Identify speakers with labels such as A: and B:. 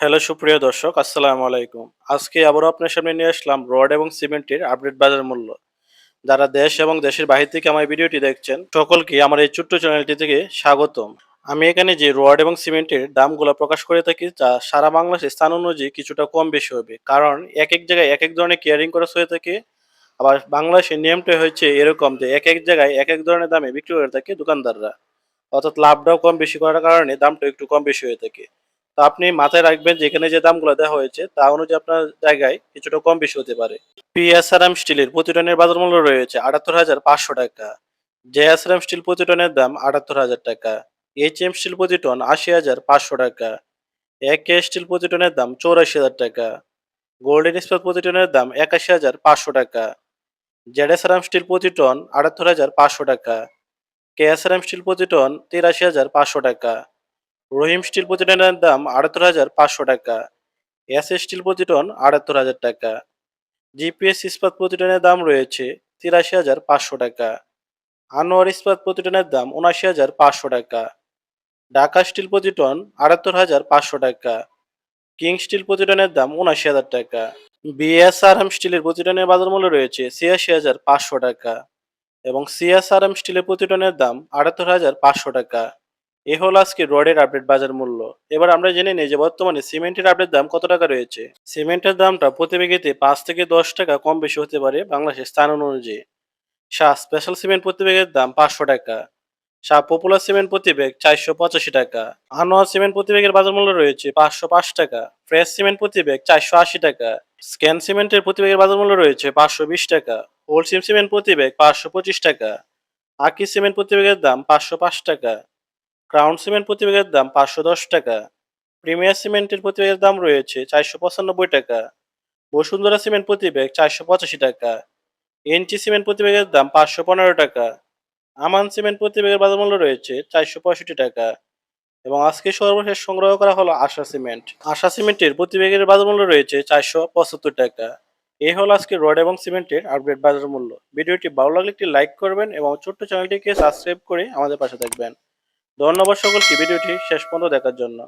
A: Hello, সুপ্রিয় দর্শক, আসসালামু আলাইকুম। আজকে আবারও আপনার সামনে নিয়ে আসলাম রড এবং সিমেন্টের আপডেট বাজার মূল্য। যারা দেশ এবং দেশের বাহির থেকে আমার ভিডিওটি দেখছেন, সকলকে আমার এই ছোট্ট চ্যানেলটি থেকে স্বাগতম। আমি এখানে যে রড এবং সিমেন্টের দামগুলো প্রকাশ করে থাকি যা সারা বাংলাদেশের স্থান অনুযায়ী কিছুটা কম বেশি হবে। কারণ এক এক জায়গায় এক এক ধরনের কেয়ারিং করা হয়ে থাকে। আবার বাংলাদেশের নিয়মটা হয়েছে এরকম যে এক এক জায়গায় এক এক ধরনের দামে বিক্রি করে থাকে দোকানদাররা। অর্থাৎ লাভটাও কম বেশি করার কারণে দামটা একটু কম বেশি হয়ে থাকে। তো আপনি মাথায় রাখবেন যেখানে যে দামগুলো দেওয়া হয়েছে, তা অনুযায়ী আপনার জায়গায় কিছুটা কম বেশি হতে পারে। পিএসআরএম স্টিলের প্রতি টনের বাজার মূল্য রয়েছে আটাত্তর হাজার পাঁচশো টাকা। জেএসআরএম স্টিল প্রতি টনের দাম আটাত্তর হাজার টাকা। এইচ এম স্টিল প্রতি টন আশি হাজার পাঁচশো টাকা। এক স্টিল প্রতি টনের দাম চৌরাশি হাজার টাকা। গোল্ডেন ইস্পাত প্রতি টনের দাম একাশি হাজার পাঁচশো টাকা। জেডএসআরএম স্টিল প্রতি টন আটাত্তর হাজার পাঁচশো টাকা। কেএসআরএম স্টিল প্রতি টন তিরাশি হাজার পাঁচশো টাকা। রহিম স্টিল প্রতি টনের দাম আটাত্তর হাজার পাঁচশো টাকা। এস স্টিল প্রতি টন আটাত্তর হাজার টাকা। জিপিএস ইস্পাত প্রতি টনের দাম রয়েছে তিরাশি হাজার পাঁচশো টাকা। আনোয়ার ইস্পাত প্রতি টনের দাম উনাশি হাজার পাঁচশো টাকা। ঢাকা স্টিল প্রতি টন আটাত্তর হাজার পাঁচশো টাকা। কিং স্টিল প্রতি টনের দাম উনাশি হাজার টাকা। বিএসআরএম স্টিলের প্রতি টনের বাজার মূল্য রয়েছে ছিয়াশি হাজার পাঁচশো টাকা এবং সিএসআরএম স্টিলের প্রতি টনের দাম আটাত্তর হাজার পাঁচশো টাকা। এ হলো আজকে রডের আপডেট বাজার মূল্য। এবার আমরা জেনে নিই যে বর্তমানে সিমেন্টের আপডেট দাম কত টাকা রয়েছে। সিমেন্টের দামটা প্রতি বিঘিতে পাঁচ থেকে দশ টাকা কম বেশি হতে পারে বাংলাদেশের স্থান অনুযায়ী। শাহ স্পেশাল সিমেন্ট প্রতি ব্যাগের দাম পাঁচশো টাকা। শাহ পপুলার সিমেন্ট প্রতি ব্যাগ চারশো পঁচাশি টাকা। আনোয়ার সিমেন্ট প্রতি ব্যাগের বাজার মূল্য রয়েছে পাঁচশো পাঁচ টাকা। ফ্রেশ সিমেন্ট প্রতি ব্যাগ চারশো আশি টাকা। স্ক্যান সিমেন্টের প্রতি ব্যাগের বাজার মূল্য রয়েছে পাঁচশো বিশ টাকা। হোল সিম সিমেন্ট প্রতি ব্যাগ পাঁচশো পঁচিশ টাকা। আকি সিমেন্ট প্রতি ব্যাগের দাম পাঁচশো পাঁচ টাকা। ক্রাউন সিমেন্ট প্রতি ব্যাগের দাম পাঁচশো দশ টাকা। প্রিমিয়ার সিমেন্টের প্রতি ব্যাগের দাম রয়েছে চারশো পঁচানব্বই টাকা। বসুন্ধরা সিমেন্ট প্রতি ব্যাগ চারশো পঁচাশি টাকা। এনটি সিমেন্ট প্রতি ব্যাগের দাম পাঁচশো পনেরো টাকা। আমান সিমেন্ট প্রতি ব্যাগের বাজার মূল্য রয়েছে চারশো পঁয়ষট্টি টাকা। এবং আজকে সর্বশেষ সংগ্রহ করা হলো আশা সিমেন্ট। আশা সিমেন্টের প্রতি ব্যাগের বাজার মূল্য রয়েছে চারশো পঁচাত্তর টাকা। এই হলো আজকে রড এবং সিমেন্টের আপডেট বাজার মূল্য ভিডিওটি ভালো লাগলে একটি লাইক করবেন এবং ছোট্ট চ্যানেলটিকে সাবস্ক্রাইব করে আমাদের পাশে থাকবেন। ধন্যবাদ সকলকে ভিডিওটি শেষ পর্যন্ত দেখার জন্য।